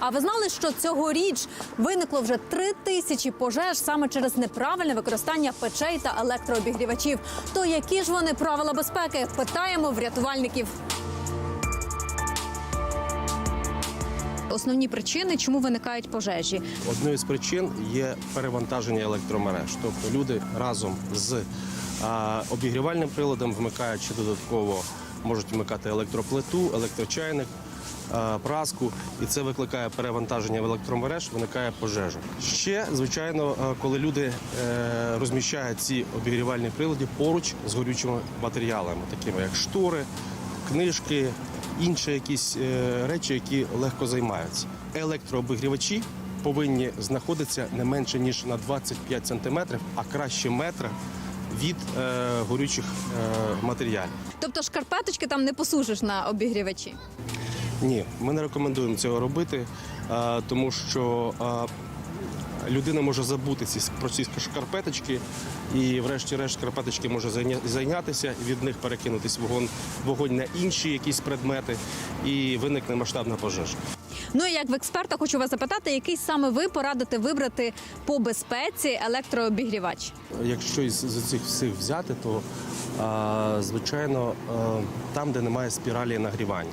А ви знали, що цьогоріч виникло вже три тисячі пожеж саме через неправильне використання печей та електрообігрівачів? То які ж вони правила безпеки? Питаємо в рятувальників. Основні причини, чому виникають пожежі. Одною з причин є перевантаження електромереж. Тобто люди разом з а, обігрівальним приладом вмикають ще додатково, можуть вмикати електроплиту, електрочайник, праску, і це викликає перевантаження в електромереж, виникає пожежа. Ще, звичайно, коли люди е, розміщають ці обігрівальні прилади поруч з горючими матеріалами, такими як штори, книжки, інші якісь е, речі, які легко займаються. Електрообігрівачі повинні знаходитися не менше ніж на 25 сантиметрів, а краще метра від е, горючих е, матеріалів. Тобто шкарпеточки там не посушиш на обігрівачі. Ні, ми не рекомендуємо цього робити, е, тому що е, людина може забути ці про ці шкарпеточки, і, врешті-решт, шкарпеточки може зайня- зайнятися, від них перекинутись вогонь, вогонь на інші якісь предмети, і виникне масштабна пожежа. Ну і як в експерта хочу вас запитати, який саме ви порадите вибрати по безпеці електрообігрівач? Якщо із з цих всіх взяти, то звичайно там, де немає спіралі нагрівання.